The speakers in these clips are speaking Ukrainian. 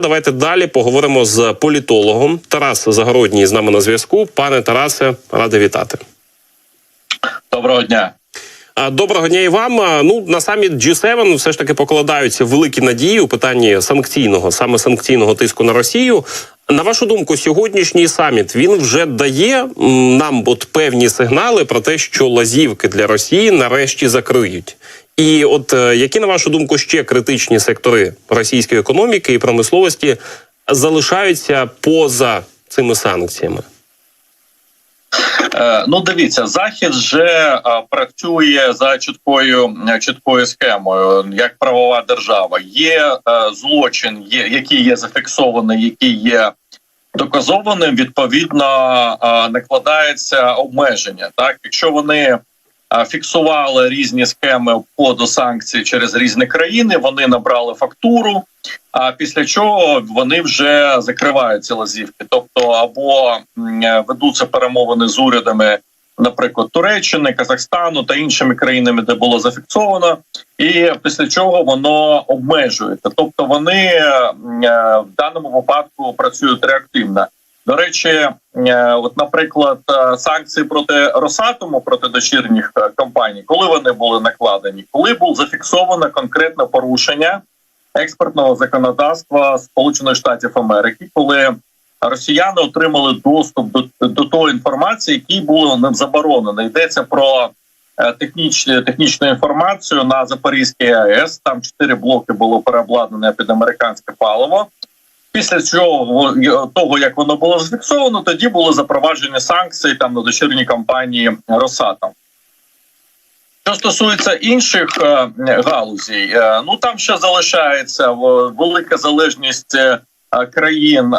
Давайте далі поговоримо з політологом Тарас Загородній з нами на зв'язку. Пане Тарасе, радий вітати. Доброго дня. Доброго дня і вам. Ну на саміт G7 все ж таки покладаються великі надії у питанні санкційного, саме санкційного тиску на Росію. На вашу думку, сьогоднішній саміт він вже дає нам от певні сигнали про те, що лазівки для Росії нарешті закриють. І от е, які на вашу думку ще критичні сектори російської економіки і промисловості залишаються поза цими санкціями? Е, Ну, дивіться, захід вже е, працює за чіткою чіткою схемою, як правова держава. Є злочин, є який є зафіксований, який є доказованим. Відповідно, накладається обмеження. Так, якщо вони фіксували різні схеми входу санкцій через різні країни, вони набрали фактуру. А після чого вони вже закривають ці лазівки, тобто або е, ведуться перемовини з урядами, наприклад, Туреччини, Казахстану та іншими країнами, де було зафіксовано, і після чого воно обмежується. Тобто вони е, в даному випадку працюють реактивно. До речі, е, от, наприклад, е, санкції проти Росатому, проти дочірніх е, компаній, коли вони були накладені, коли було зафіксовано конкретне порушення експортного законодавства Сполучених Штатів Америки, коли росіяни отримали доступ до, до тої інформації, які було ним заборонено. Йдеться про технічну технічну інформацію на Запорізькій АЕС. Там чотири блоки було переобладнане під американське паливо. Після цього того, як воно було зафіксовано, тоді були запроваджені санкції там на дочірні компанії Росатом. Що стосується інших е, галузей, е, ну там ще залишається велика залежність е, країн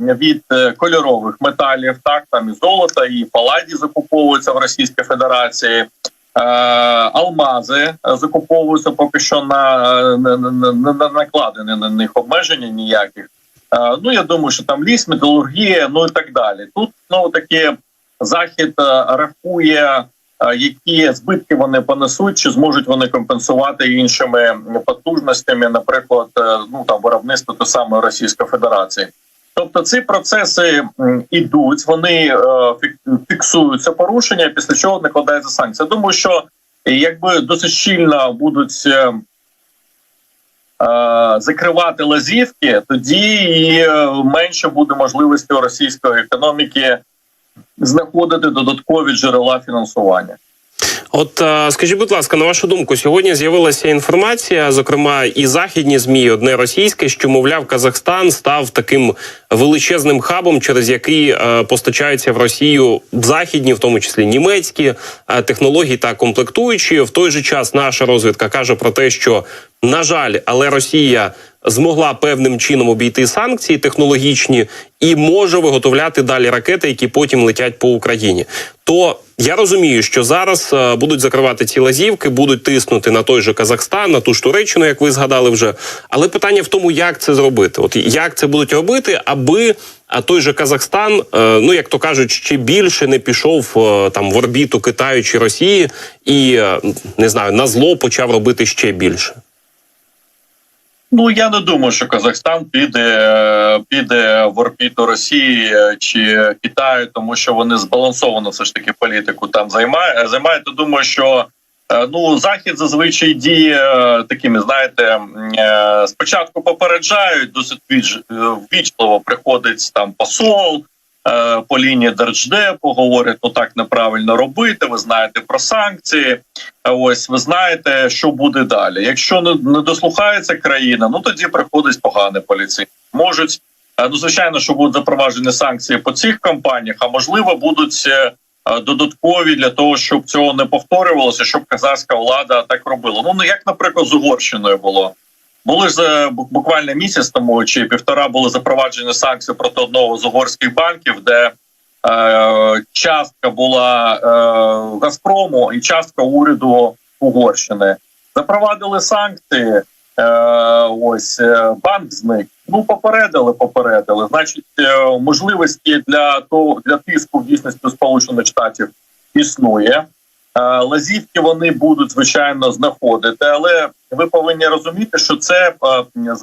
від кольорових металів. Так там і золото, і паладі закуповуються в Російській Федерації. Е, Алмази закуповуються поки що на не, не, не, не накладені на них обмеження ніяких. Е, Ну я думаю, що там ліс, металургія, ну і так далі. Тут знову таки захід е, рахує які збитки вони понесуть, чи зможуть вони компенсувати іншими потужностями, наприклад, ну там виробництво до самої Російської Федерації. Тобто ці процеси м, ідуть, вони е, фіксуються порушення, після чого накладаються санкції. Я думаю, що якби досить щільно будуть е, е, закривати лазівки, тоді і менше буде можливості у російської економіки знаходити додаткові джерела фінансування. От е, скажіть, будь ласка, на вашу думку, сьогодні з'явилася інформація, зокрема і західні змі, одне російське, що мовляв, Казахстан став таким величезним хабом, через який е, постачаються в Росію західні, в тому числі німецькі е, технології та комплектуючі. В той же час наша розвідка каже про те, що на жаль, але Росія змогла певним чином обійти санкції технологічні і може виготовляти далі ракети, які потім летять по Україні. То я розумію, що зараз е, будуть закривати ці лазівки, будуть тиснути на той же Казахстан, на ту ж Туреччину, як ви згадали вже. Але питання в тому, як це зробити. От як це будуть робити, аби а той же Казахстан, е, ну як то кажуть, ще більше не пішов е, там в орбіту Китаю чи Росії, і не знаю, на зло почав робити ще більше. Ну я не думаю, що Казахстан піде піде в орбіту Росії е, чи Китаю, тому що вони збалансовано все ж таки політику там займають. Займають. Я думаю, що е, ну захід зазвичай діє е, такими, знаєте, е, спочатку попереджають, досить віч- е, приходить там посол. Е, По лінії Держдепу говорять, ну так неправильно робити. Ви знаєте про санкції. А Ось ви знаєте, що буде далі. Якщо не, не дослухається країна, ну тоді приходить поганий поліцей. Можуть е, ну звичайно, що будуть запроваджені санкції по цих компаніях, а можливо будуть е, е, додаткові для того, щоб цього не повторювалося, щоб казахська влада так робила. Ну не як, наприклад, з Угорщиною було. Були ж буквально місяць тому чи півтора були запроваджені санкції проти одного з угорських банків, де е, частка була е, Газпрому і частка уряду Угорщини. Запровадили санкції. Е, ось е, банк зник. Ну попередили, попередили. Значить, е, можливості для того для тиску в дійсності Сполучених Штатів існує. Е, Лазівки вони будуть звичайно знаходити, але ви повинні розуміти, що це е,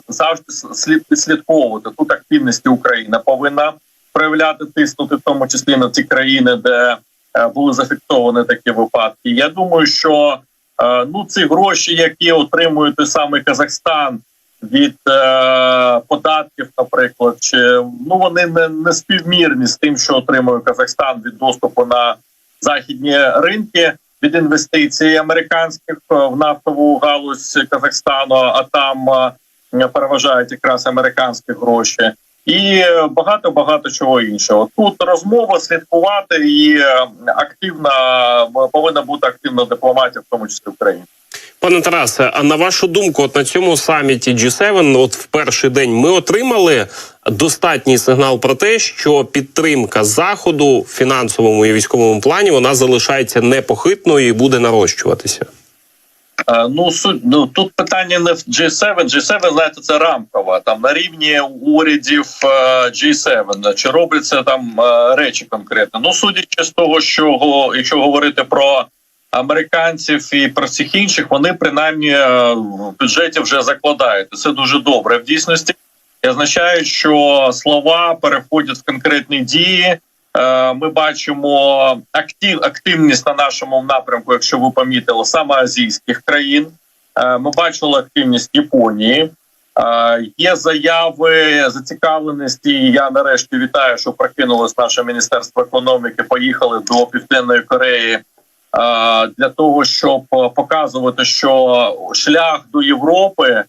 завжди слід підслідковувати. Тут активності Україна повинна проявляти тиснути, в тому числі на ці країни, де е, були зафіксовані такі випадки. Я думаю, що ну ці гроші, які отримує той самий Казахстан від податків, наприклад, чи ну вони не, не співмірні з тим, що отримує Казахстан від доступу на західні ринки від інвестицій американських е, в нафтову галузь Казахстану, а там е, переважають якраз американські гроші. І багато багато чого іншого. Тут розмова слідкувати і е, активна повинна бути активна дипломатія, в тому числі України. Пане Тарасе, а на вашу думку, от на цьому саміті G7, от в перший день ми отримали достатній сигнал про те, що підтримка заходу в фінансовому і військовому плані вона залишається непохитною і буде нарощуватися. Е, Ну суть ну тут питання не в G7. G7, знаєте, це рамкова там на рівні урядів е, G7. Чи робляться там е, речі конкретно? Ну судячи з того, що якщо говорити про американців і про всіх інших, вони принаймні е, в бюджеті вже закладають. Це дуже добре. В дійсності і означає, що слова переходять в конкретні дії. Е, Ми бачимо актив, активність на нашому напрямку, якщо ви помітили, саме азійських країн. Е, Ми бачили активність Японії. Є заяви зацікавленості. Я нарешті вітаю, що прокинулось наше міністерство економіки. Поїхали до Південної Кореї для того, щоб показувати, що шлях до Європи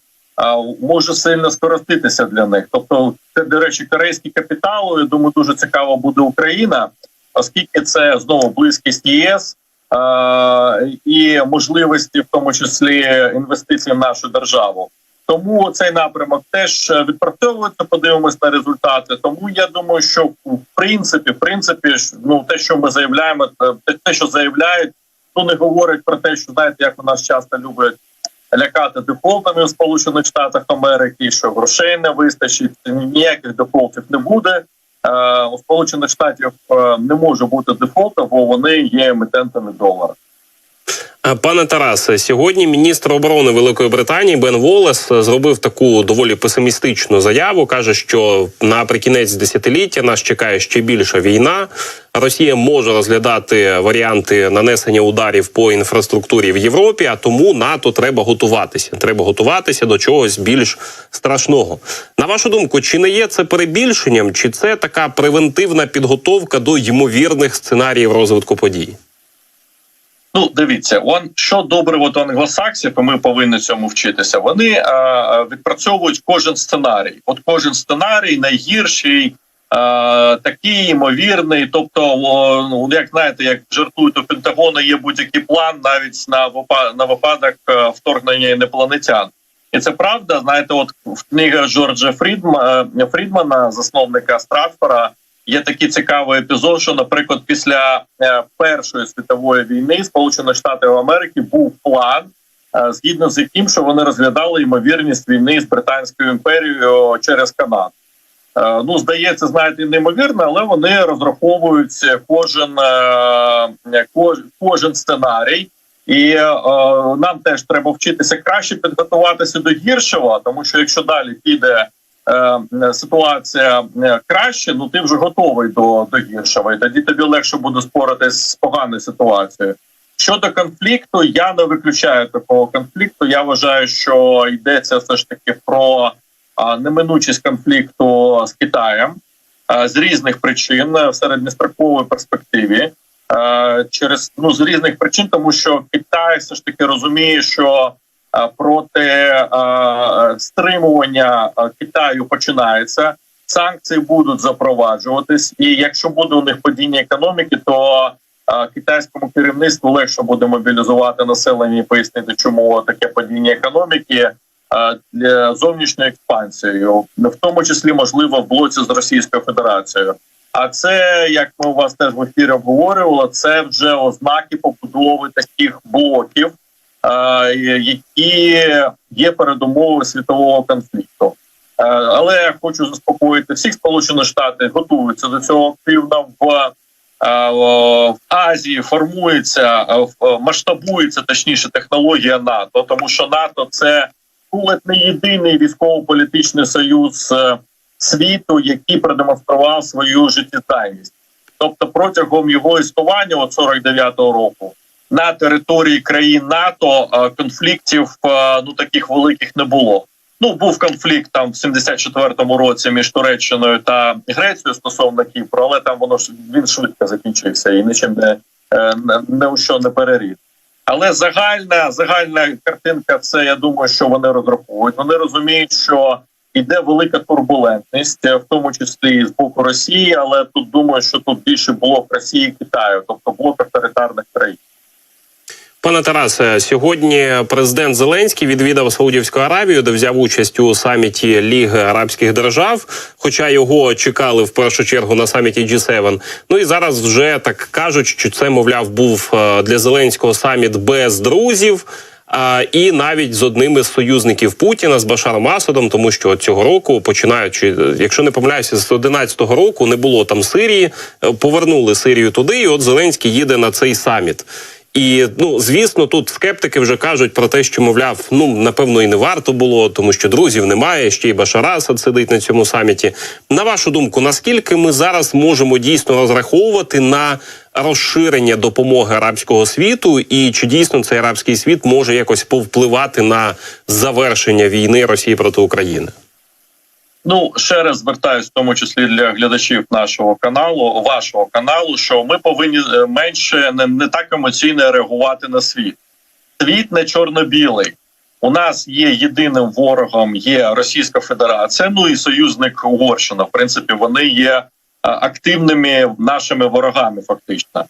може сильно скоротитися для них. Тобто, це до речі, корейські капітали. Я думаю, дуже цікаво буде Україна, оскільки це знову близькість ЄС і можливості, в тому числі інвестицій в нашу державу. Тому цей напрямок теж відпрацьовується. Подивимось на результати. Тому я думаю, що в принципі, в принципі, ну те, що ми заявляємо, те, те, що заявляють, то не говорять про те, що знаєте, як у нас часто люблять лякати дефолтами в Сполучених Штатах Америки, що грошей не вистачить, ніяких дефолтів не буде. Е, У Сполучених Штатів е, не може бути дефолту, бо вони є емітентами долара. Е, Пане Тарасе, сьогодні міністр оборони Великої Британії Бен Волес зробив таку доволі песимістичну заяву. каже, що наприкінець десятиліття нас чекає ще більша війна. Росія може розглядати варіанти нанесення ударів по інфраструктурі в Європі, а тому НАТО треба готуватися. Треба готуватися до чогось більш страшного. На вашу думку, чи не є це перебільшенням, чи це така превентивна підготовка до ймовірних сценаріїв розвитку подій? Ну, дивіться, он що добре от англосаксів, і ми повинні цьому вчитися. Вони е, відпрацьовують кожен сценарій. От кожен сценарій найгірший, е, такий ймовірний. Тобто, о, ну як знаєте, як жартують у Пентагону, є будь-який план навіть на на випадок е, вторгнення інопланетян. І це правда. Знаєте, от в книгах Джорджа Фрідма, е, Фрідмана, засновника Стратфора, є такий цікавий епізод, що, наприклад, після е, Першої світової війни Сполучених Штатів Америки був план, е, згідно з яким що вони розглядали ймовірність війни з Британською імперією через Канаду. Е, Ну, здається, знаєте, неймовірно, але вони розраховують кожен, кожен сценарій. І нам теж треба вчитися краще підготуватися до гіршого, тому що якщо далі піде ситуація е, краще, ну ти вже готовий до, до гіршого, і тоді тобі легше буде споратись з поганою ситуацією. Щодо конфлікту, я не виключаю такого конфлікту. Я вважаю, що йдеться все ж таки про неминучість конфлікту з Китаєм з різних причин е, в середньостроковій перспективі. Е, через ну з різних причин, тому що Китай все ж таки розуміє, що е, проти е, стримування е, Китаю починається. Санкції будуть запроваджуватись, і якщо буде у них падіння економіки, то е, китайському керівництву легше буде мобілізувати населення і пояснити, чому таке падіння економіки е, для зовнішньої експансії, в тому числі можливо в блоці з Російською Федерацією. А це, як ми у вас теж в ефірі обговорювали, це вже ознаки побудови таких блоків, е, які є передумовою світового конфлікту. Але я хочу заспокоїти всіх сполучених штатів, готуються до цього активно в в Азії формується, масштабується точніше технологія НАТО, тому що НАТО це ледь не єдиний військово-політичний союз е, світу, який продемонстрував свою життєздатність. Тобто, протягом його існування, от 49-го року, на території країн НАТО е, конфліктів е, ну таких великих не було. Ну був конфлікт там в 74-му році між Туреччиною та Грецією стосовно Кіпру, але там воно ж він швидко закінчився і нічим не, е, не, у що не переріс. Але загальна загальна картинка, це я думаю, що вони розраховують. Вони розуміють, що іде велика турбулентність, в тому числі і з боку Росії, але тут думаю, що тут більше блок Росії і Китаю, тобто блок авторитарних країн. Пане Тарасе, сьогодні президент Зеленський відвідав Саудівську Аравію, де взяв участь у саміті Ліги Арабських Держав. Хоча його чекали в першу чергу на саміті G7. Ну і зараз вже так кажуть, що це мовляв був е, для Зеленського саміт без друзів. А, і навіть з одним із союзників Путіна з Башаром Асадом, тому що цього року, починаючи, якщо не помиляюся, з 11-го року не було там Сирії, е, повернули Сирію туди, і от Зеленський їде на цей саміт. І ну звісно, тут скептики вже кажуть про те, що мовляв, ну напевно і не варто було, тому що друзів немає. Ще й Башар Асад сидить на цьому саміті. На вашу думку, наскільки ми зараз можемо дійсно розраховувати на розширення допомоги арабського світу, і чи дійсно цей арабський світ може якось повпливати на завершення війни Росії проти України? Ну ще раз звертаюсь, в тому числі для глядачів нашого каналу, вашого каналу, що ми повинні е, менше не, не так емоційно реагувати на світ. Світ не чорно-білий. У нас є єдиним ворогом, є Російська Федерація. Ну і союзник Угорщина. В принципі, вони є е, активними нашими ворогами, фактично.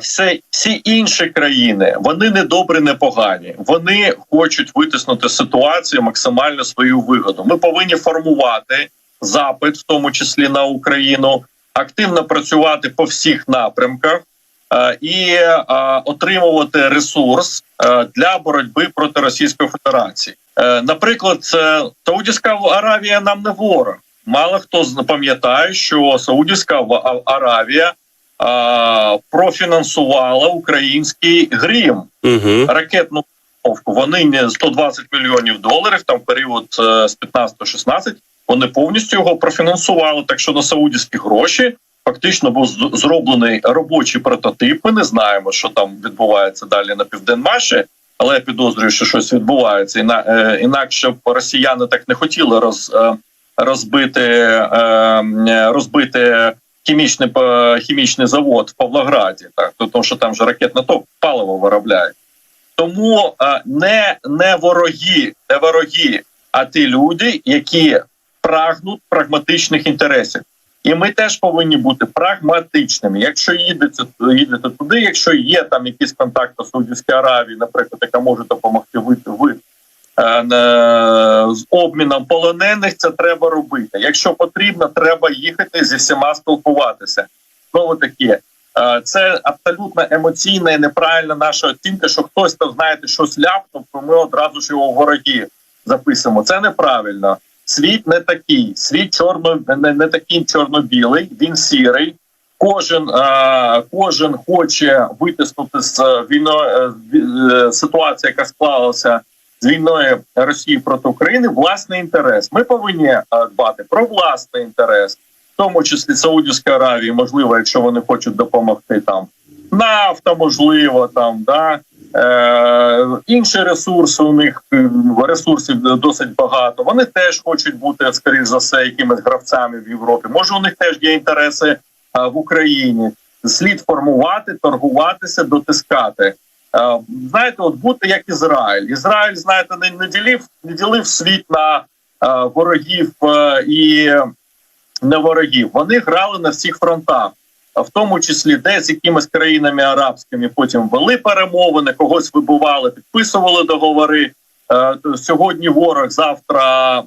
Все всі інші країни вони не добрі, не погані. Вони хочуть витиснути ситуацію максимально свою вигоду. Ми повинні формувати запит, в тому числі на Україну, активно працювати по всіх напрямках і отримувати ресурс для боротьби проти Російської Федерації. Е, Наприклад, Саудівська Аравія нам не ворог. Мало хто пам'ятає, що Саудівська Аравія профінансувала український грім Угу. ракетну установку. Вони не 120 мільйонів доларів. Там період е, з 15-16 вони повністю його профінансували. Так що на саудівські гроші фактично був зроблений робочий прототип. Ми не знаємо, що там відбувається далі на південмаші. Але я підозрюю, що щось відбувається. Іна, е, інакше б росіяни так не хотіли роз, е, розбити, е, розбити хімічний е, хімічний завод в Павлограді, так тому що там же ракетне топ паливо виробляють. Тому е, не, не вороги, не вороги, а ті люди, які прагнуть прагматичних інтересів. І ми теж повинні бути прагматичними. Якщо їдете, їдете туди, якщо є там якісь контакти з Саудівській Аравії, наприклад, яка може допомогти вийти ви з обміном полонених, це треба робити. Якщо потрібно, треба їхати зі всіма спілкуватися. Знову таки, е, це абсолютно емоційна і неправильна наша оцінка, що хтось там, знаєте, щось ляпнув, то ми одразу ж його в вороги записуємо. Це неправильно. Світ не такий. Світ чорно не, не такий чорно-білий, він сірий. Кожен, е, кожен хоче витиснути з війною е, е, ситуація, яка склалася війною Росії проти України, власний інтерес. Ми повинні е, дбати про власний інтерес, в тому числі Саудівської Аравії, можливо, якщо вони хочуть допомогти там. Нафта, можливо, там да е, інші ресурси. У них е, ресурсів досить багато. Вони теж хочуть бути, скоріш за все, якимись гравцями в Європі. Може, у них теж є інтереси е, в Україні. Слід формувати, торгуватися, дотискати. Е, Знаєте, от бути як Ізраїль. Ізраїль, знаєте, не, не ділив, не ділив світ на е, ворогів е, і не ворогів. Вони грали на всіх фронтах, в тому числі де з якимись країнами арабськими потім вели перемовини, когось вибивали, підписували договори. Е, Сьогодні ворог, завтра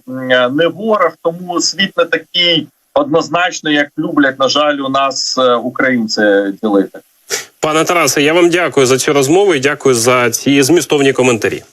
не ворог, тому світ не такий однозначно, як люблять, на жаль, у нас е, українці ділити. Пане Тарасе, я вам дякую за цю розмову і дякую за ці змістовні коментарі.